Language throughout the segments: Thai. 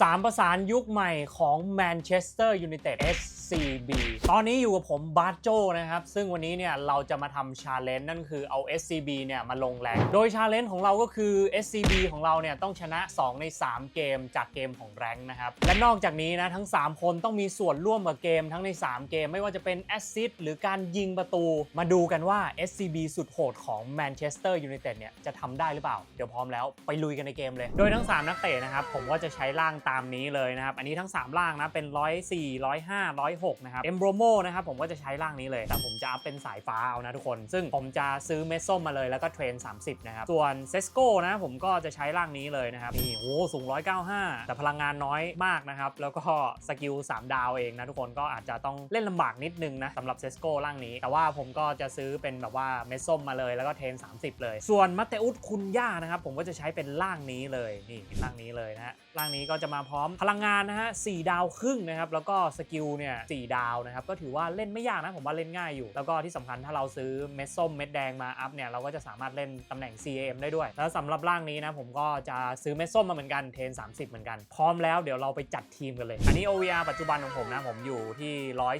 3 ประสานยุคใหม่ของแมนเชสเตอร์ยูไนเต็ด SCB ตอนนี้อยู่กับผมบาร์โจนะครับ ซึ่งวันนี้เนี่ยเราจะมาทำชาเลนจ์นั่นคือเอา SCB เนี่ยมาลงแรง โดยชาเลนจ์ของเราก็คือ SCB ของเราเนี่ยต้องชนะ 2 ใน 3 เกมจากเกมของแรงนะครับ และนอกจากนี้นะทั้ง 3 คนต้องมีส่วนร่วมกับเกมทั้งใน 3 เกม ไม่ว่าจะเป็นแอสซิสต์หรือการยิงประตู มาดูกันว่า SCB สุดโหดของแมนเชสเตอร์ยูไนเต็ดเนี่ยจะทำได้หรือเปล่า เดี๋ยวพร้อมแล้วไปลุยกันในเกมเลย โดยทั้ง 3 นักเตะนะครับผมก็จะใช้ร่างตามนี้เลยนะครับอันนี้ทั้ง3ร่างนะเป็น104 105 106นะครับเอมโบรโมนะครับผมก็จะใช้ร่างนี้เลย แต่ผมจะอัพเป็นสายฟ้าเอานะทุกคน ซึ่งผมจะซื้อเมสส้มมาเลยแล้วก็เทรน 30 นะครับ ส่วนเซสโก้นะผมก็จะใช้ร่างนี้เลยนะครับนี่โอ้สูง 195 แต่พลังงานน้อยมากนะครับ แล้วก็สกิล 3 ดาวเองนะทุกคนก็อาจจะต้องเล่นลำบากนิดนึงนะสำหรับเซสโก้ร่างนี้ แต่ว่าผมก็จะซื้อเป็นแบบว่าเมสส้มมาเลยแล้วก็เทรน 30 เลย ส่วนมัตเตอุสคุณย่านะครับผมก็จะใช้เป็นร่างนี้เลยนี่ร่างนี้เลยนะฮะร่างนี้ก็จะมาพร้อมพลังงานนะฮะ4ดาวครึ่งนะครับแล้วก็สกิลเนี่ย4 ดาวนะครับ ก็ถือว่าเล่นไม่ยากนะ ผมว่าเล่นง่ายอยู่ แล้วก็ที่สำคัญถ้าเราซื้อเม็ดส้มเม็ดแดงมาอัพเนี่ย เราก็จะสามารถเล่นตำแหน่ง CAM ได้ด้วย แล้วสำหรับร่างนี้นะ ผมก็จะซื้อเม็ดส้มมาเหมือนกันเทน 30 เหมือนกัน พร้อมแล้วเดี๋ยวเราไปจัดทีมกันเลย อันนี้ OVR ปัจจุบันของผมนะ ผมอยู่ที่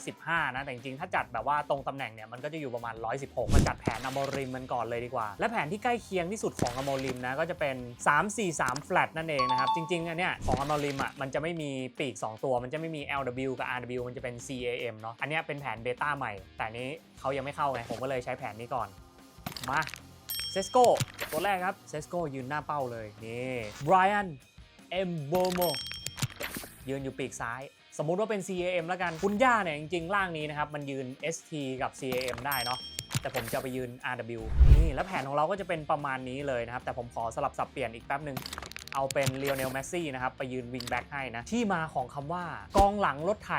115 นะ แต่จริงๆ ถ้าจัดแบบว่าตรงตำแหน่งเนี่ย มันก็จะอยู่ประมาณ 116 มาจัดแผนอโมริมมันก่อนเลยดีกว่า และแผนที่ใกล้เคียงที่สุดของอโมริมนะ ก็จะเป็น 343 flat นั่นเองนะครับ จริงๆอันเนี้ยของอโมริมอะ มันจะไม่มีปีก 2 ตัว มันจะไม่มี LW กับ RW มันจะเป็น CAM เนาะอันนี้เป็นแผนเบต้าใหม่ แต่นี้เขายังไม่เข้าไงผมก็เลยใช้แผนนี้ก่อน มาเซสโกตัวแรกครับเซสโกยืนหน้าเป้าเลย นี่ไบรอันเอมโบโมยืนอยู่ปีกซ้าย สมมุติว่าเป็น CAM แล้วกัน คุณย่าเนี่ยจริงๆ ล่างนี้นะครับ มันยืน ST กับ CAM ได้เนาะแต่ผมจะไปยืน RW นี่ แล้วแผนของเราก็จะเป็นประมาณนี้เลยนะครับ แต่ผมขอสลับสับเปลี่ยนอีกแป๊บหนึ่ง เอาเป็นเ i ียวเนลแมสซี่นะครับไปยืนวิงแบ็กให้นะ ที่มาของคำว่ากองหลังรถไถ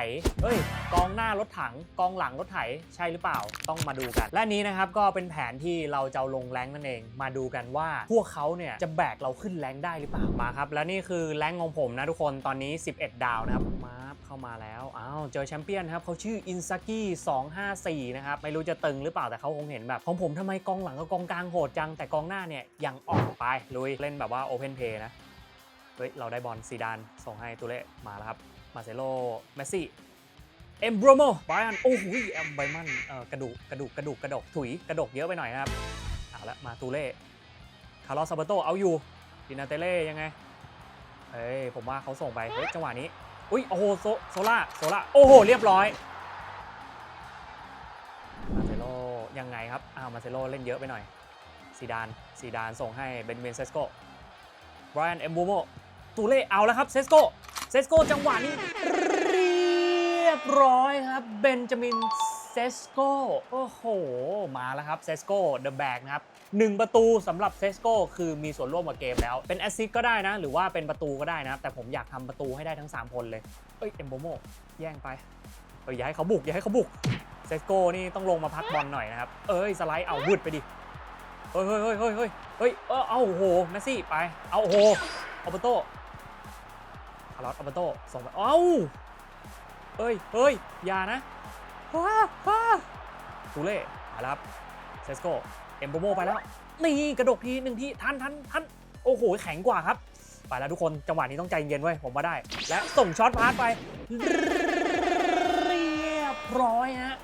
เอ้ย กองหน้ารถถัง กองหลังรถไถใช่หรือเปล่าต้องมาดูกัน และนี้นะครับก็เป็นแผนที่เราจะลงแรงนั่นเอง มาดูกันว่าพวกเขาเนี่ยจะแบกเราขึ้นแรงได้หรือเปล่ามาครับ และนี่คือแรงของผมนะทุกคนตอนนี้ 11 ดาวนะครับมาเข้ามาแล้วอ้าวเจอแชมเปี้ยนครับเขาชื่ออินซากิ254นะครับไม่รู้จะตึงหรือเปล่าแต่เขาคงเห็นแบบของผมทำไมกองหลังกับกองกลางโหดจังแต่กองหน้าเนี่ยยังออกไปลุยเล่นแบบว่าโอเพนเพย์นะ เฮ้ย เราได้บอลซีดาน ส่งให้ตุเล่มาแล้วครับ มาเซโลเมสซี่ เอมโบรโมไบรอัน โอ้โหแอมไบมันเอ่อกระดูก กระดูก กระดูก กระดก ถุย กระดกเยอะไปหน่อยนะครับ เอาละ มาตูเล่คาร์ลอสซาเบโต เอาอยู่ดินาเตเล่ยังไง เฮ้ย ผมว่าเขาส่งไป เฮ้ย จังหวะนี้ อุ้ย โอ้โหโซโซล่า โซล่า โอ้โห เรียบร้อย มาเซโลยังไงครับ อ้าว มาเซโลเล่นเยอะไปหน่อยซีดานซีดานส่งให้เบนเบนเซสโกไบรอัน เอมบูโม ตูเล่เอาแล้วครับเซสโกเซสโกจังหวะนี้เรียบร้อยครับเบนจามินเซสโกโอ้โห มาแล้วครับเซสโกเดอะแบกนะครับหนึ่งประตูสำหรับเซสโกคือมีส่วนร่วมกับเกมแล้ว เป็นแอสซิสก็ได้นะ หรือว่าเป็นประตูก็ได้นะครับแต่ผมอยากทำประตูให้ได้ทั้ง 3 คนเลย เอ้ยเอมโบโมแย่งไปเอ้ยอย่าให้เขาบุกอย่าให้เขาบุกเซสโกนี่ต้องลงมาพักบอลหน่อยนะครับ เอ้ยสไลด์เอาวืดไปดิเฮ้ยเฮ้ยเฮ้ยเฮ้ยเฮ้ยเฮ้ยเอาโอ้โหเมสซี่ไปเอาโอ้โหอัลเบโต คาร์ลอสอัลเบโตส่งไปเอ้าเฮ้ยเฮ้ยอย่านะว้าว้าตูเล่มาแล้วครับเซสโกเอ็มโบโมไปแล้ว นี่กระดกทีหนึ่งที่ทันทันทันโอ้โห แข็งกว่าครับ ไปแล้วทุกคน จังหวะนี้ต้องใจเย็นไว้ยผมว่าได้ และส่งช็อตพาสไป เรียบร้อยฮะ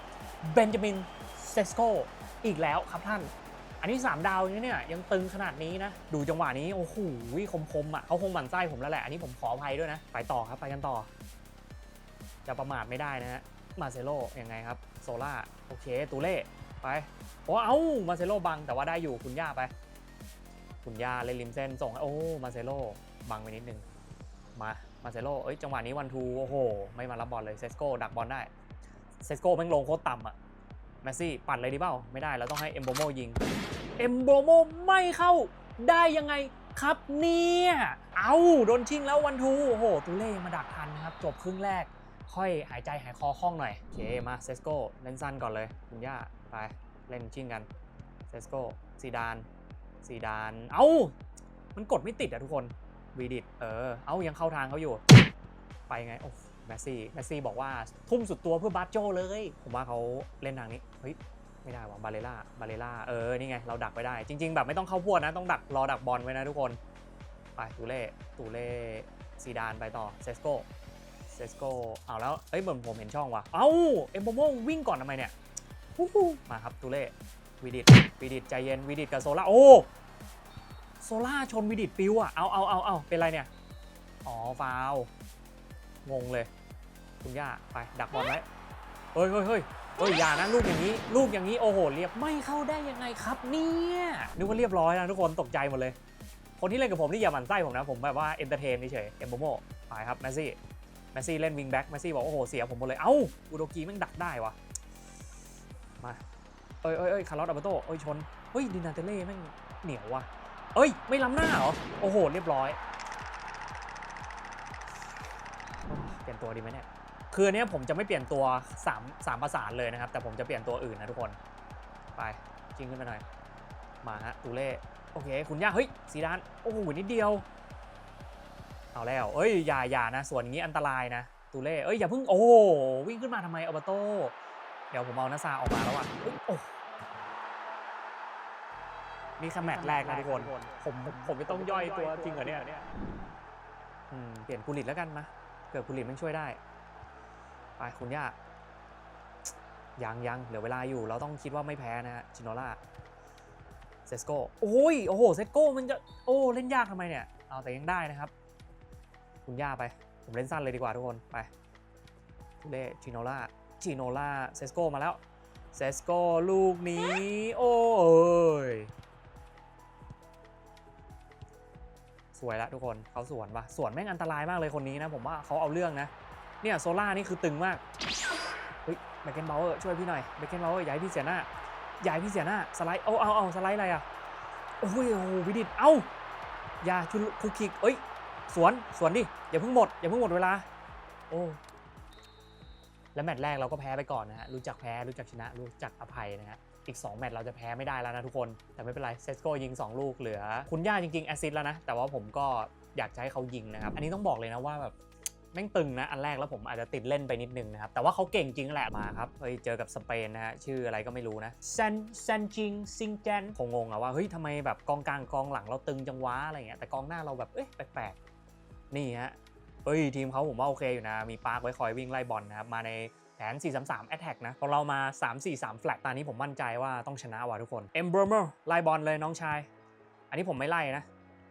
เบนจามินเซสโกอีกแล้วครับท่าน อันนี้ 3 ดาวอย่างนี้เนี่ยยังตึงขนาดนี้นะ ดูจังหวะนี้ โอ้โหคมๆอะเขาคงหมั่นไส้ผมแล้วแหละ อันนี้ผมขออภัยด้วยนะ ไปต่อครับไปกันต่อ จะประมาทไม่ได้นะฮะมาเซโลยังไงครับ โซล่า โอเค ตูเล่ ไปโอ้เอ้ามาเซโลบัง แต่ว่าได้อยู่คุณย่าไป คุณย่าเล่นริมเส้นส่งให้โอ้มาเซโลบังไปนิดนึงมา มาเซโลเอ้ย จังหวะนี้วันทู โอ้โห ไม่มารับบอลเลย เซสโกดักบอลได้ เซสโกแม่งลงโคตรต่ำอะ แมสซี่ปัดเลยดีเปล่า ไม่ได้เราต้องให้เอมโบโมยิง เอมโบโมไม่เข้าได้ยังไงครับเนี่ย เอาโดนชิงแล้ววันทูโอ้โหตูเล่มาดักทันนะครับ จบครึ่งแรก ค่อยหายใจหายคอคล่องหน่อย โอเค มาเซสโกเล่นสั้นก่อนเลย คุณย่าไปเล่นชิงกันเซสโกซีดานซีดาน เอ้ามันกดไม่ติดอะทุกคนวีดิตเออ เอายังเข้าทางเขาอยู่ ไปไง โอ้แมสซี่แมสซี่บอกว่าทุ่มสุดตัวเพื่อบาสโจเลย ผมว่าเขาเล่นทางนี้ เฮ้ย ไม่ได้ว่ะบาเลล่า บาเลล่า เออ นี่ไง เราดักไปได้ จริง ๆ แบบไม่ต้องเข้าพวดนะ ต้องดัก รอดักบอลไว้นะทุกคน ไปตูเล่ ตูเล่ซีดานไปต่อ เซสโกเซสโกเอาแล้ว เอ้ยเหมือนผมเห็นช่องว่ะ เอ้า เอ็มโบโมวิ่งก่อนทำไมเนี่ยมาครับตูเล่วีดิตวีดิตใจเย็นวีดิตกับโซล่า โอ้ โซล่าชนวีดิตปิวอะเอาเอาเอาเอาเป็นไรเนี่ย อ๋อฟาวงงเลย คุณย่าไปดักบอลไว้เฮ้ยเฮ้ยเฮ้ยเฮ้ยอย่านะลูกอย่างนี้ลูกอย่างนี้โอ้โหเรียบไม่เข้าได้ยังไงครับเนี่ยนึกว่าเรียบร้อยนะทุกคนตกใจหมดเลย คนที่เล่นกับผมนี่อย่าหมั่นไส้ผมนะผมแบบว่าเอนเตอร์เทนเฉยเอ็มโบโมไปครับแมสซี่แมสซี่เล่นวิงแบ็กแมสซี่บอกโอ้โหเสียผมหมดเลยเอ้าอุโดกีแม่งดักได้วะมาเอ้ยเอ้ยเอ้ยคาร์ลอสอัลเบโตเอ้ยชนเฮ้ยดินาเตเล่แม่งเหนียวว่ะเอ้ยไม่ล้ำหน้าเหรอโอ้โหเรียบร้อยเปลี่ยนตัวดีไหมเนี่ย คืออันเนี้ยผมจะไม่เปลี่ยนตัว3 3ประสานเลยนะครับ แต่ผมจะเปลี่ยนตัวอื่นนะทุกคน ไปจริงขึ้นไปหน่อย มาฮะตูเล่โอเค คุณย่าเฮ้ยสีดาน โอ้โหนิดเดียว เอาแล้ว เอ้ยอย่าอย่านะ ส่วนอย่างนี้อันตรายนะตูเล่เอ้ยอย่าเพิ่งโอ้วิ่งขึ้นมาทำไมอัลเบโตเดี๋ยวผมเอานาซาออกมาแล้วอะเฮ้ยโอ้นี่แค่แมตช์แรกนะทุกคน ผมผมไม่ต้องย่อยตัวจริงเหรอเนี่ยเปลี่ยนกุลิตแล้วกันนะเกิดกุลิตมันช่วยได้ ไปคุณย่ายังยังเหลือเวลาอยู่เราต้องคิดว่าไม่แพ้นะฮะชิโนล่าเซสโกโอ้ยโอ้โหเซสโกมันจะโอ้เล่นยากทำไมเนี่ยเอาแต่ยังได้นะครับ คุณย่าไป ผมเล่นสั้นเลยดีกว่าทุกคนไปทุเล่ชิโนล่าชิโนล่าเซสโกมาแล้วเซสโกลูกนี้ โอ้ยสวยละทุกคนเขาสวนปะสวนแม่งอันตรายมากเลยคนนี้นะ ผมว่าเขาเอาเรื่องนะ เนี่ยโซล่านี่คือตึงมากเฮ้ยแบกเกนเบลเออร์ช่วยพี่หน่อยแบกเกนเบลเออร์ย้ายพี่เสียหน้าย้ายพี่เสียหน้าสไลด์เอาเอาเอาสไลด์อะไรอะโอ้ยโอ้โหวิดิตเอ้าอย่าชุลคุกคิกเอ้ยสวนสวนดิอย่าเพิ่งหมดอย่าเพิ่งหมดเวลาโอ้และแมตช์แรกเราก็แพ้ไปก่อนนะฮะรู้จักแพ้รู้จักชนะ รู้จักอภัยนะฮะอีก 2 แมตช์เราจะแพ้ไม่ได้แล้วนะทุกคน แต่ไม่เป็นไรเซสโกยิง 2 ลูกเหลือ คุณย่าจริงๆ แอซิสต์แล้วนะ แต่ว่าผมก็อยากจะให้เขายิงนะครับ อันนี้ต้องบอกเลยนะว่าแบบ แม่งตึงนะอันแรกแล้วผมอาจจะติดเล่นไปนิดนึงนะครับ แต่ว่าเขาเก่งจริงแหละมาครับเฮ้ยเจอกับสเปนนะฮะชื่ออะไรก็ไม่รู้นะซนซนจิงซิงแจนคงงงอะว่าเฮ้ยทำไมแบบกองกลางกองหลังเราตึงจังวะอะไรเงี้ยแต่กองหน้าเราแบบเอ๊ะแปลกๆนี่ฮะเฮ้ยทีมเขาผมว่าโอเคอยู่นะ มีปาร์คไว้คอยวิ่งไล่บอลนะครับมาในแผน 4-3-3 Attack นะของเรามา 3-4-3 Flat ตอนนี้ผมมั่นใจว่าต้องชนะว่ะทุกคน e m b r o m e r ไล่บอลเลยน้องชาย อันนี้ผมไม่ไล่นะ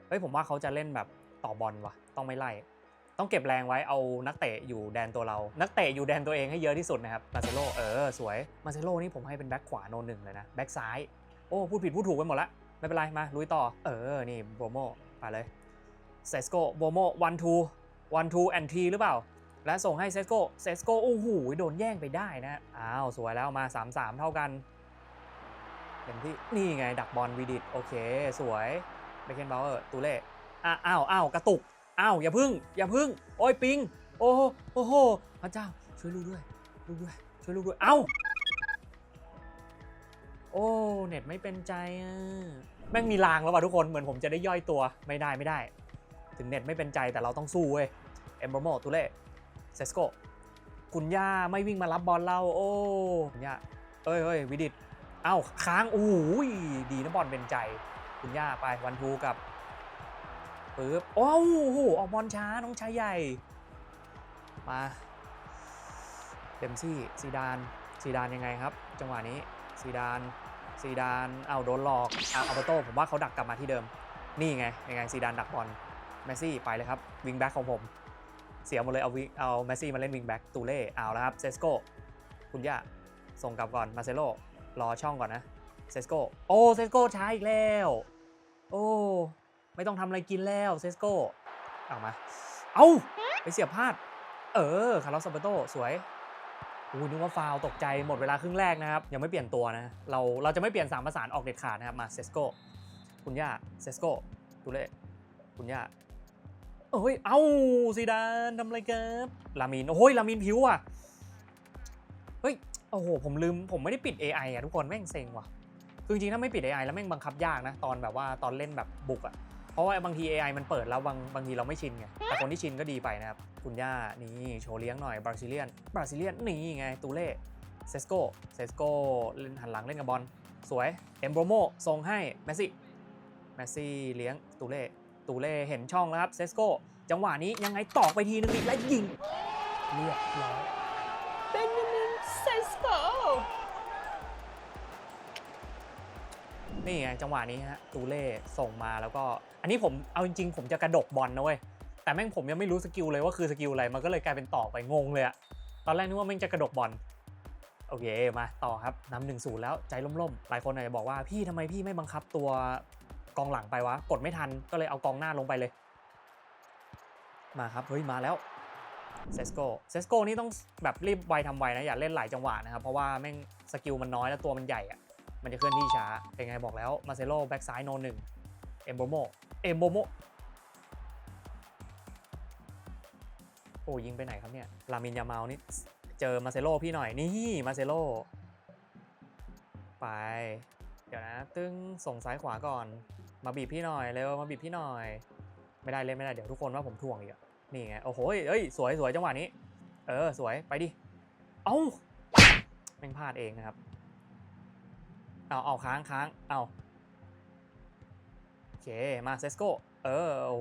เฮ้ยผมว่าเขาจะเล่นแบบต่อบอลว่ะ ต้องไม่ไล่ ต้องเก็บแรงไว้เอานักเตะอยู่แดนตัวเรา นักเตะอยู่แดนตัวเองให้เยอะที่สุดนะครับมาเซโลเออสวยมาเซโลนี่ผมให้เป็นแบ็คขวาโนนหนึ่งเลยนะแบ็คซ้ายโอ้พูดผิดพูดถูกไปหมดละไม่เป็นไรมาลุยต่อเออนี่โบโมไปเลยเซสโกโบโมวันทูวันทูแอนทีหรือเปล่า และส่งให้เซสโกเซสโกโอ้โหโดนแย่งไปได้นะอ้าวสวยแล้วมา 3-3 เท่ากันเต็มที่นี่ไงดักบอลวีดิตโอเค สวยเบเกนบาวเออร์ตูเล่อ้าวอ้าวกระตุก อ้าวอย่าพึ่ง อย่าพึ่ง โอ้ยปิง โอ้โหโอ้โหพระเจ้าช่วยลูกด้วยลูกด้วย ช่วยลูกด้วย เอ้า โอ้เน็ตไม่เป็นใจอะแม่งมีลางแล้วว่ะทุกคนเหมือนผมจะได้ย่อยตัวไม่ได้ไม่ได้ ถึงเน็ตไม่เป็นใจแต่เราต้องสู้เว้ยเอมโบโมตูเล่เซสโกคุณย่าไม่วิ่งมารับบอลเรา โอ้คุณย่าเอ้ยเอ้ยวิดิตเอ้าค้างโอ้ยดีนะบอลเป็นใจ คุณย่าไปวันทูกับ ปึ๊บโอ้โหออกบอลช้าน้องชายใหญ่ มาเดมซี่ซีดานซีดานยังไงครับ จังหวะนี้ซีดานซีดานเอาโดนหลอกเอาอัลเบโตผมว่าเขาดักกลับมาที่เดิม นี่ไงยังไงซีดานดักบอลเมซี่ไปเลยครับวิงแบ็กของผม เสียหมดเลยเอาเอาเมซี่มาเล่นวิงแบ็กตูเล่เอาแล้วครับเซสโกคุณย่าส่งกลับก่อนมาเซโลรอช่องก่อนนะเซสโกโอ้เซสโกช้าอีกแล้ว โอ้ ไม่ต้องทำอะไรกินแล้วเซสโกเอามา เอาไปเสียบพลาด เออ คาร์ลอสซาเบโตสวยอู้นึกว่าฟาวล์ตกใจหมดเวลาครึ่งแรกนะครับ ยังไม่เปลี่ยนตัวนะ เราเราจะไม่เปลี่ยนสามประสานออกเด็ดขาดนะครับ มาเซสโกคุณย่าเซสโกตูเล่คุณย่าเอ้ย เอ้าซีดานทำอะไรกันลามิน โอ้ยลามินผิวอะ เฮ้ย โอ้โห ผมลืม ผมไม่ได้ปิด AI อะทุกคน แม่งเซ็งว่ะ คือจริงๆ ถ้าไม่ปิด AI แล้วแม่งบังคับยากนะ ตอนแบบว่าตอนเล่นแบบบุกอะเพ ราะว่าบางที AI มันเปิดแล้วบางบางทีเราไม่ชินไง แต่คนที่ชินก็ดีไปนะครับ คุณย่านี่โชว์เลี้ยงหน่อยบราซิเลียน บราซิเลียนนี่ไง ตูเล่เซสโกเซสโกเล่นหันหลังเล่นกับบอล สวย เอมโบรโมส่งให้ เมสซี่ เมสซี่เลี้ยงตูเล่ ตูเล่เห็นช่องแล้วครับ เซสโกจังหวะนี้ยังไงตอกไปทีนึงดิและยิง เรียบร้อยเบนจามินเซสโกนี่ไงจังหวะนี้ฮะตูเล่ส่งมาแล้วก็ อันนี้ผมเอาจริงๆ ผมจะกระดกบอลนะเว้ยแต่แม่งผมยังไม่รู้สกิลเลยว่าคือสกิลอะไรมันก็เลยกลายเป็นต่อไปงงเลยอะตอนแรกนึกว่าแม่งจะกระดกบอลโอเคมาต่อครับนำหนึ่งศูนย์แล้วใจล่มๆ หลายคนอาจจะบอกว่าพี่ทำไมพี่ไม่บังคับตัวกองหลังไปวะ กดไม่ทันก็เลยเอากองหน้าลงไปเลย มาครับ เฮ้ย มาแล้วเซสโกเซสโกนี่ต้องแบบรีบไวทำไวนะ อย่าเล่นหลายจังหวะนะครับ เพราะว่าแม่งสกิลมันน้อยแล้วตัวมันใหญ่อะมันจะเคลื่อนที่ช้าเป็นไงบอกแล้วมาเซโลแบ็กซ้ายโนหนึ่ง มโบโมเอมโบโมโอ้ยิงไปไหนครับเนี่ย ลามินยามาลนี่เจอมาเซโลพี่หน่อย นี่มาเซโลไป เดี๋ยวนะ ตึ้งส่งซ้ายขวาก่อน มาบีบพี่หน่อยเร็วมาบีบพี่หน่อย ไม่ได้เล่นไม่ได้เดี๋ยวทุกคนว่าผมถ่วงอีกนี่ไง โอ้โหเอ้ยสวยสวยจังหวะนี้ เออ สวยไปดิ เอ้าแม่งพลาดเองนะครับ เอาเอาค้างค้างเอาโอ เค มาเซสโกเออโอ้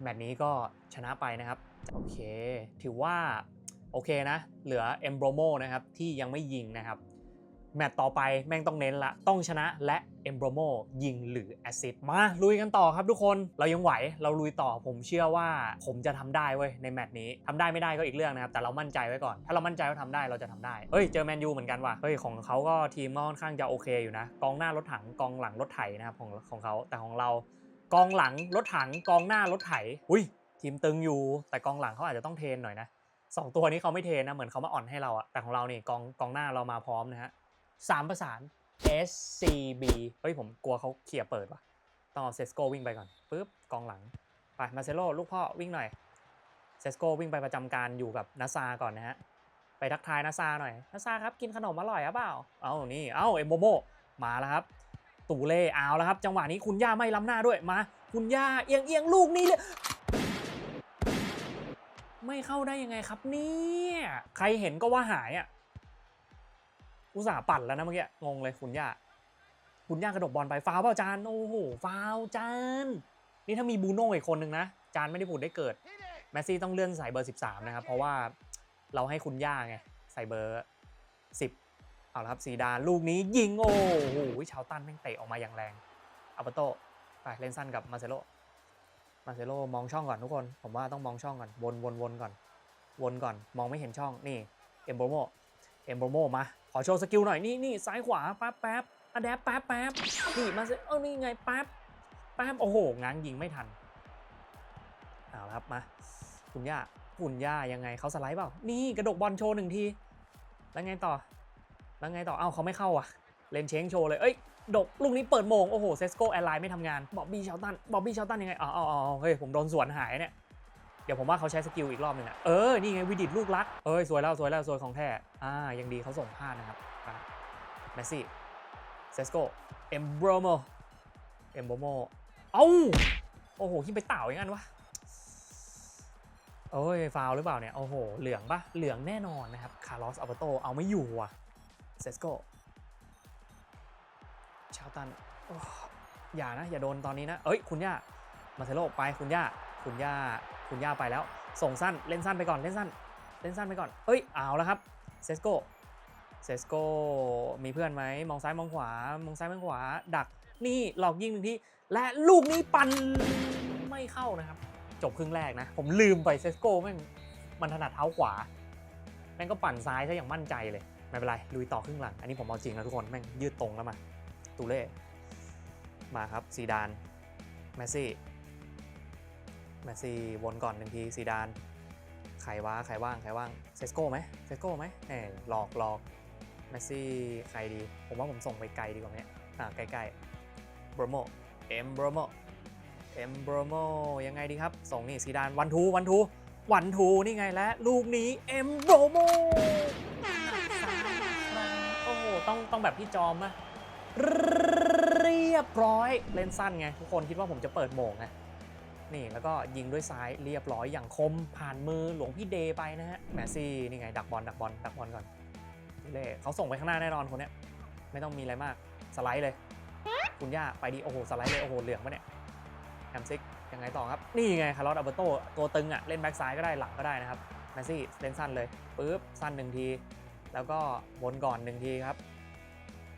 แมตช์นี้ก็ชนะไปนะครับ โอเค ถือว่า โอเคนะ เหลือเอมโบรโมนะครับ ที่ยังไม่ยิงนะครับ แมตต์ต่อไปแม่งต้องเน้นละ ต้องชนะและ เอมโบรโมยิงหรือแอซิสต์มาลุยกันต่อครับทุกคนเรายังไหวเราลุยต่อผมเชื่อว่าผมจะทำได้เว้ยในแมตช์นี้ทำได้ไม่ได้ก็อีกเรื่องนะครับแต่เรามั่นใจไว้ก่อน ถ้าเรามั่นใจว่าทำได้เราจะทำได้เฮ้ยเจอแมนยูเหมือนกันว่ะเฮ้ยของเขาก็ทีมก็ค่อนข้างจะโอเคอยู่นะกองหน้ารถถังกองหลังรถไถนะครับของของเขาแต่ของเรา กองหลังรถถังกองหน้ารถไถอุ้ยทีมตึงอยู่ แต่กองหลังเขาอาจจะต้องเทนหน่อยนะสองตัวนี้เขาไม่เทนนะเหมือนเขามาอ่อนให้เราอะแต่ของเรานี่กองกองหน้าเรามาพร้อมนะฮะสามประสาน SCB เฮ้ยผมกลัวเขาเขี่ยเปิดว่ะ ต้องเอาเซสโกวิ่งไปก่อนปุ๊บกองหลัง ไปมาเซโลลูกพ่อวิ่งหน่อยเซสโกวิ่งไปประจำการอยู่กับนาซาก่อนนะฮะ ไปทักทายนาซาหน่อยนาซาครับกินขนมอร่อยหรือเปล่า เอานี่ เอาเอมโบโมมาแล้วครับ ตูเล่เอาแล้วครับ จังหวะนี้คุณย่าไม่ล้ำหน้าด้วยมา คุณย่าเอียงเอียงลูกนี้เลยไม่เข้าได้ยังไงครับเนี่ย ใครเห็นก็ว่าหายอะ อุตส่าห์ปั่นแล้วนะเมื่อกี้งงเลยคุณย่าคุณย่ากระดกบอลไปฟาวเปล่าจานโอ้โหฟาวจานนี่ถ้ามีบูโน่อีกคนนึงนะจานไม่ได้ผุดได้เกิดแมสซี่ต้องเลื่อนใส่เบอร์ 13 นะครับ เพราะว่าเราให้คุณย่าไงใส่เบอร์ 10 เอาละครับซีดานลูกนี้ยิงโอ้โหชาวตันแม่งเตะออกมาอย่างแรงอัลเบโตไปเล่นสั้นกับมาเซโลมาเซโลมองช่องก่อนทุกคน ผมว่าต้องมองช่องก่อนวนวนวนก่อน วนก่อนมองไม่เห็นช่องนี่เอมโบโมเอมโบโมมา ขอโชว์สกิลหน่อยนี่นี่ซ้ายขวาแป๊บแป๊บอะแดปแป๊บแป๊บนี่มาเซเออนี่ไงแป๊บแป๊บโอ้โหง้างยิงไม่ทันเอาละครับมาคุณย่าคุณย่ายังไงเขาสไลด์เปล่า นี่กระดกบอลโชว์หนึ่งที แล้วไงต่อ แล้วไงต่อ เอ้าเขาไม่เข้าอะ เลนเชงโชว์เลย เอ้ย ดกลูกนี้เปิดโมง โอ้โห เซสโกแอร์ไลน์ไม่ทำงาน บอบบี้ชาวตัน บอบบี้ชาวตันยังไง อ๋ออ๋อเฮ้ย ผมโดนสวนหายเนี่ย ดี๋ยวผมว่าเขาใช้สกิลอีกรอบหนึงอะเออ นี่ไงวิดิตลูกรัก เอ้ยสวยแล้วสวยแล้วสวยของแท้ อ่า ยังดีเขาส่งพลาดนะครับเมสซี่ เซสโกเอมโบรโม เอมโบโม เอ้า โอ้โหคิดไปเต่าอย่างนั้นวะโอ้ย ฟาวหรือเปล่าเนี่ย โอ้โห เหลืองปะเหลืองแน่นอนนะครับ คาร์ลอสอัลเบโต เอาไม่อยู่ว่ะ เซสโกชาวตันโอ้อย่านะ อย่าโดนตอนนี้นะ เอ้ย คุณย่า มาเทโลไป คุณย่า คุณย่า คุณย่าไปแล้ว ส่งสั้นเล่นสั้นไปก่อนเล่นสั้น เล่นสั้นไปก่อนเอ้ยเอาแล้วครับเซสโกเซสโกมีเพื่อนไหมมองซ้ายมองขวามองซ้ายมองขวา ดักนี่หลอกยิงหนึ่งทีและลูกนี้ปันไม่เข้านะครับ จบครึ่งแรกนะ ผมลืมไปเซสโกแม่งมันถนัดเท้าขวา แม่งก็ปั่นซ้ายซะอย่างมั่นใจเลย ไม่เป็นไร ลุยต่อครึ่งหลัง อันนี้ผมเอาจริงนะทุกคน แม่งยืดตรงแล้วมา ตูเล่ มาครับซีดาน แมสซี่ แมสซี่วนก่อนหนึ่งทีซีดานใครว่าใครว่างใครว่างเซสโก้ไหมเซสโก้ไหมเออหลอกหลอกแมสซี่ใครดี ผมว่าผมส่งไปไกลดีกว่านี้อ่าใกล้ๆบรโมเอ็มบรโมเอ็มบรโมยังไงดีครับ ส่งนี่ซีดานวันทูวันทูวันทูนี่ไงและลูกนี้เอ็มบรโมโอ้โหต้องต้องแบบพี่จอมอะเรียบร้อยเล่นสั้นไง ทุกคนคิดว่าผมจะเปิดโมงไง นี่แล้วก็ยิงด้วยซ้ายเรียบร้อยอย่างคมผ่านมือหลวงพี่เดย์ไปนะฮะแมสซี่นี่ไงดักบอลดักบอลดักบอลก่อนเล่เขาส่งไปข้างหน้าแน่นอนคนเนี้ยไม่ต้องมีอะไรมากสไลด์เลย คุณย่าไปดีโอ้โหสไลด์เลยโอ้โหเหลืองปะเนี่ยแฮมซิกยังไงต่อครับ นี่ไงคาร์ลอสอัลเบโตตัวตึงอะเล่นแบ็กซ้ายก็ได้หลังก็ได้นะครับแมซี่เล่นสั้นเลยปุ๊บสั้นหนึ่งที แล้วก็วนก่อนหนึ่งทีครับ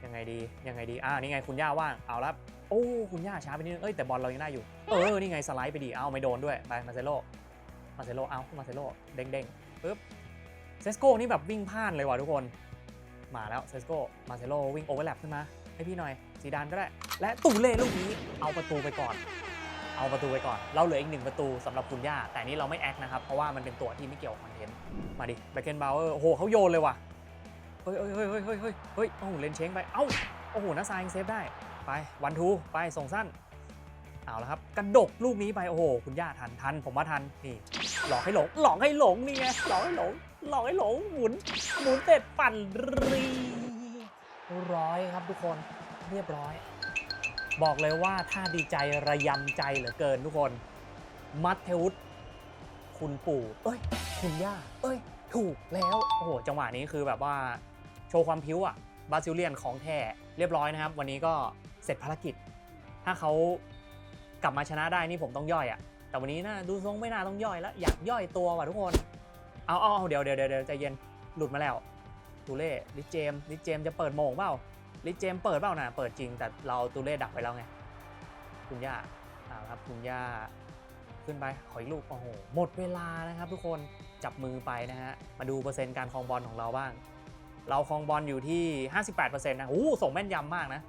ยังไงดียังไงดีอ่านี่ไงคุณย่าว่างเอาละ โอ้ คุณย่าช้าไปนิดนึงเอ้ยแต่บอลเรายังได้อยู่ เออ นี่ไงสไลด์ไปดี เอาไม่โดนด้วย ไป มาเซโลมาเซโลเอามาเซโลเด้งเด้งปุ๊บเซสโก้นี่แบบวิ่งพลาดเลยว่ะทุกคน มาแล้วเซสโก้มาเซโลวิ่งโอเวอร์แลปขึ้นมา ให้พี่หน่อยซีดานก็ได้ และตูเล่ลูกนี้เอาประตูไปก่อน เอาประตูไปก่อน เราเหลืออีกหนึ่งประตูสำหรับคุณย่า แต่นี้เราไม่แอคนะครับ เพราะว่ามันเป็นตัวที่ไม่เกี่ยวคอนเทนต์ มาดิแบ็กเกนบาวเออร์โอ้โหเขาโยนเลยว่ะ เฮ้ยเฮ้ยเฮ้ยเฮ้ยเฮ้ยเฮ้ยโอ้โหเลนเชงไป เอ้า โอ้โหน้าซายยังเซฟได้ ไปวันทูไปส่งสั้น เอาละครับ กระดกลูกนี้ไปโอ้โห คุณย่าทันทัน ผมว่าทันนี่หลอกให้หลง หลอกให้หลงนี่ไงหลอกให้หลง หลอกให้หลงหมุนหมุนเตะปั่นรีร้อยครับทุกคนเรียบร้อย บอกเลยว่าถ้าดีใจระยำใจเหลือเกินทุกคน มัตเทวุฒคุณปู่เอ้ย คุณย่า เอ้ย ถูกแล้ว โอ้โห จังหวะนี้คือแบบว่า โชว์ความพิ้วอะบาซิเลียนของแท้ เรียบร้อยนะครับ วันนี้ก็เสร็จภารกิจ ถ้าเขากลับมาชนะได้นี่ผมต้องย่อยอะแต่วันนี้น่าดูทรงไม่น่าต้องย่อยแล้ว อยากย่อยตัวว่ะทุกคนเอาเอาเอาเดี๋ยวเดี๋ยวเดี๋ยวใจเย็นหลุดมาแล้วตูเล่ลิเจมลิเจมจะเปิดโมงเปล่าลิเจมเปิดเปล่านะเปิดจริงแต่เราตูเล่ดักไปแล้วไงคุณย่าเอาครับคุณย่าขึ้นไปขออีกลูกโอ้โหหมดเวลานะครับ ทุกคนจับมือไปนะฮะมาดูเปอร์เซ็นต์การครองบอลของเราบ้าง เราครองบอลอยู่ที่ 58%นะโอ้โหส่งแม่นยำมากนะ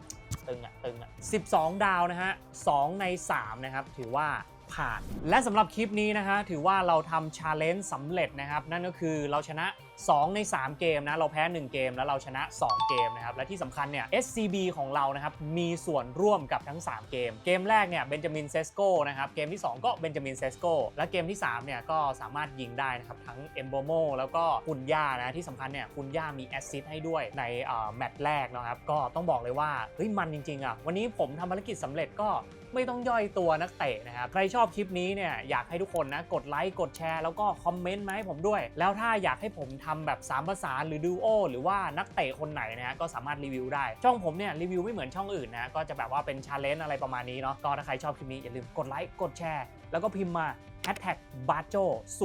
ตึงอะ ตึงอะ 12 ดาวนะฮะ 2 ใน 3 นะครับ ถือว่าผ่าน และสำหรับคลิปนี้นะฮะ ถือว่าเราทำชาเลนจ์สำเร็จนะครับ นั่นก็คือเราชนะ2 ใน 3 เกมนะเราแพ้ 1 เกมแล้วเราชนะ 2 เกมนะครับและที่สำคัญเนี่ย SCB ของเรานะครับมีส่วนร่วมกับทั้ง 3 เกม เกมแรกเนี่ยเบนจามินเซสโกนะครับเกมที่ 2 ก็เบนจามินเซสโกและเกมที่3เนี่ยก็สามารถยิงได้นะครับทั้งเอมโบโมแล้วก็คุณย่านะที่สำคัญเนี่ยคุณย่ามีแอสซิสให้ด้วยในเอ่อแมตช์แรกนะครับก็ต้องบอกเลยว่าเฮ้ยมันจริงๆอะวันนี้ผมทำภารกิจสำเร็จก็ไม่ต้องย่อยตัวนักเตะนะครับ ใครชอบคลิปนี้เนี่ยอยากให้ทุกคนนะ กดไลค์ กดแชร์ แล้วก็คอมเมนต์มาให้ผมด้วย แล้วถ้าอยากให้ผมทำแบบ 3 ภาษาหรือดูโอหรือว่านักเตะคนไหนนะฮะก็สามารถรีวิวได้ ช่องผมเนี่ยรีวิวไม่เหมือนช่องอื่นนะก็จะแบบว่าเป็นชาเลนจ์อะไรประมาณนี้เนาะก็ถ้าใครชอบคลิปนี้อย่าลืมกดไลค์กดแชร์แล้วก็พิมพ์มาแฮชแท็กบาโจ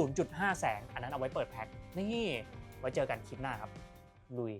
0.5 แสง อันนั้นเอาไว้เปิดแพ็คนี่ไว้เจอกันคลิปหน้าครับ ลุย